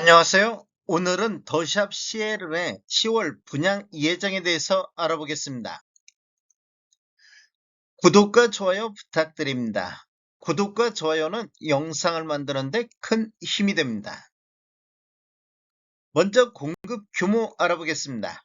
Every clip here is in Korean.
안녕하세요. 오늘은 더샵 CL의 10월 분양 예정에 대해서 알아보겠습니다. 구독과 좋아요 부탁드립니다. 구독과 좋아요는 영상을 만드는데 큰 힘이 됩니다. 먼저 공급 규모 알아보겠습니다.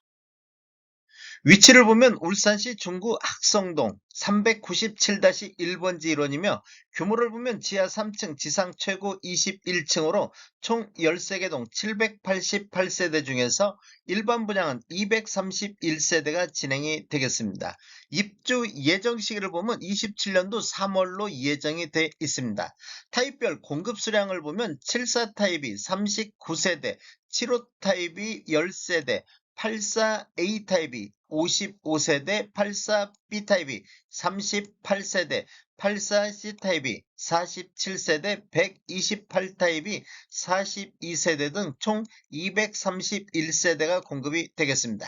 위치를 보면 울산시 중구 학성동 397-1번지 일원이며 규모를 보면 지하 3층 지상 최고 21층으로 총 13개 동 788세대 중에서 일반 분양은 231세대가 진행이 되겠습니다. 입주 예정 시기를 보면 27년도 3월로 예정이 돼 있습니다. 타입별 공급 수량을 보면 74 타입이 39세대, 75 타입이 10세대, 84A 타입이 55세대, 84B 타입이 38세대, 84C 타입이 47세대, 128 타입이 42세대 등 총 231세대가 공급이 되겠습니다.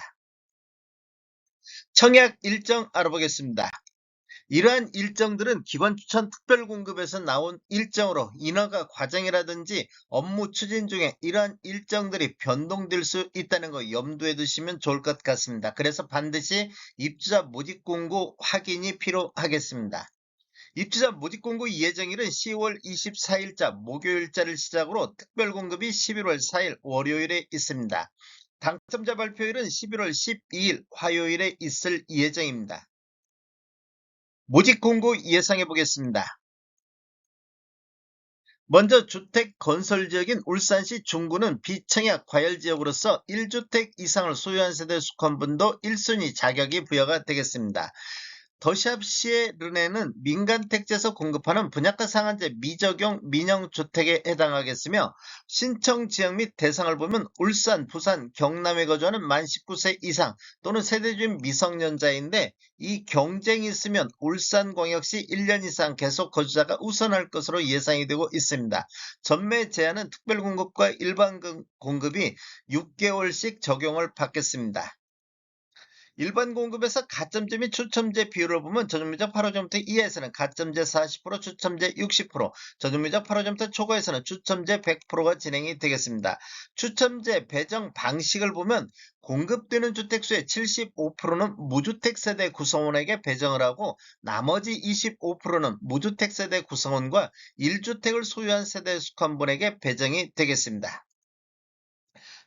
청약 일정 알아보겠습니다. 이러한 일정들은 기본 추천 특별 공급에서 나온 일정으로 인허가 과정이라든지 업무 추진 중에 이러한 일정들이 변동될 수 있다는 거 염두에 두시면 좋을 것 같습니다. 그래서 반드시 입주자 모집 공고 확인이 필요하겠습니다. 입주자 모집 공고 예정일은 10월 24일자 목요일자를 시작으로 특별 공급이 11월 4일 월요일에 있습니다. 당첨자 발표일은 11월 12일 화요일에 있을 예정입니다. 모집 공고 예상해 보겠습니다. 먼저 주택 건설 지역인 울산시 중구는 비청약 과열 지역으로서 1주택 이상을 소유한 세대 속한 분도 1순위 자격이 부여가 되겠습니다. 더샵 시에 르네는 민간 택지에서 공급하는 분양가 상한제 미적용 민영 주택에 해당하겠으며 신청 지역 및 대상을 보면 울산, 부산, 경남에 거주하는 만 19세 이상 또는 세대주인 미성년자인데 이 경쟁이 있으면 울산광역시 1년 이상 계속 거주자가 우선할 것으로 예상이 되고 있습니다. 전매 제한은 특별공급과 일반 공급이 6개월씩 적용을 받겠습니다. 일반 공급에서 가점제 및 추첨제 비율을 보면 저준미적 8호점부터 이하에서는 가점제 40%, 추첨제 60%, 저준미적 8호점부터 초과에서는 추첨제 100%가 진행이 되겠습니다. 추첨제 배정 방식을 보면 공급되는 주택수의 75%는 무주택 세대 구성원에게 배정을 하고 나머지 25%는 무주택 세대 구성원과 1주택을 소유한 세대에 속한 분에게 배정이 되겠습니다.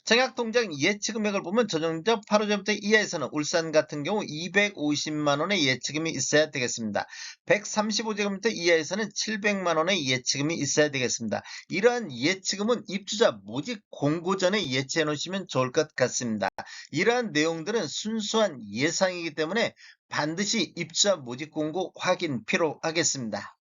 청약통장 예치금액을 보면 전형적 8호점부터 이하에서는 울산 같은 경우 250만원의 예치금이 있어야 되겠습니다. 135제곱미터 이하에서는 700만원의 예치금이 있어야 되겠습니다. 이러한 예치금은 입주자 모집 공고 전에 예치해 놓으시면 좋을 것 같습니다. 이러한 내용들은 순수한 예상이기 때문에 반드시 입주자 모집 공고 확인 필요하겠습니다.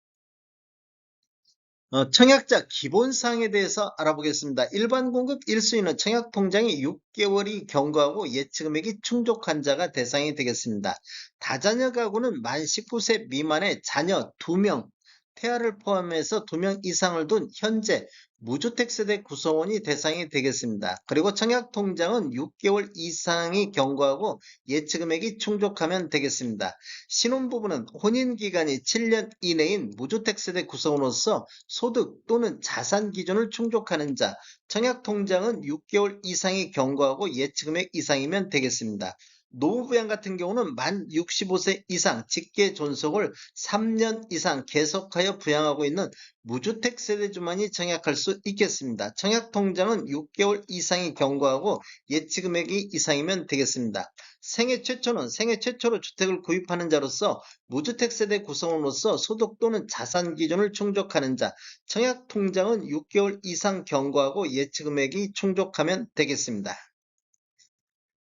어, 청약자 기본사항에 대해서 알아보겠습니다. 일반 공급 1순위는 청약 통장이 6개월이 경과하고 예치금액이 충족한 자가 대상이 되겠습니다. 다자녀 가구는 만 19세 미만의 자녀 2명, 태아를 포함해서 2명 이상을 둔 현재 무주택 세대 구성원이 대상이 되겠습니다. 그리고 청약통장은 6개월 이상이 경과하고 예치금액이 충족하면 되겠습니다. 신혼부부는 혼인기간이 7년 이내인 무주택 세대 구성원으로서 소득 또는 자산 기준을 충족하는 자, 청약통장은 6개월 이상이 경과하고 예치금액 이상이면 되겠습니다. 노후부양 같은 경우는 만 65세 이상 직계 존속을 3년 이상 계속하여 부양하고 있는 무주택 세대주만이 청약할 수 있겠습니다. 청약 통장은 6개월 이상이 경과하고 예치금액이 이상이면 되겠습니다. 생애 최초는 생애 최초로 주택을 구입하는 자로서 무주택 세대 구성원으로서 소득 또는 자산 기준을 충족하는 자, 청약 통장은 6개월 이상 경과하고 예치금액이 충족하면 되겠습니다.